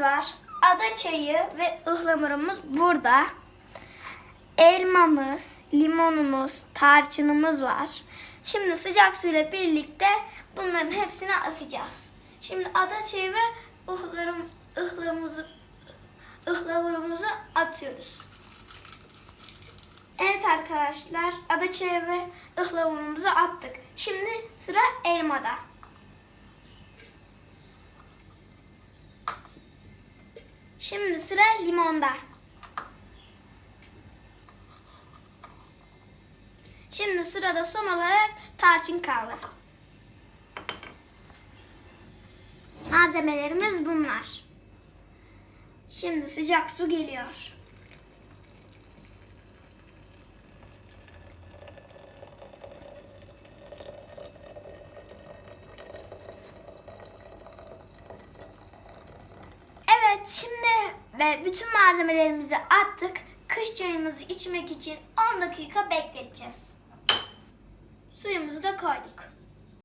var. Ada çayı ve ıhlamurumuz burada. Elmamız, limonumuz, tarçınımız var. Şimdi sıcak suyla birlikte bunların hepsini atacağız. Şimdi ada çayı ve ıhlarım, ıhlamurumuzu, ıhlamurumuzu atıyoruz. Evet arkadaşlar, ada çayı ve ıhlamurumuzu attık. Şimdi sıra elmada. Şimdi sıra limonda. Şimdi sırada son olarak tarçın kaldı. Malzemelerimiz bunlar. Şimdi sıcak su geliyor. Evet şimdi ve bütün malzemelerimizi attık. Kış çayımızı içmek için 10 dakika bekleteceğiz. Suyumuzu da koyduk.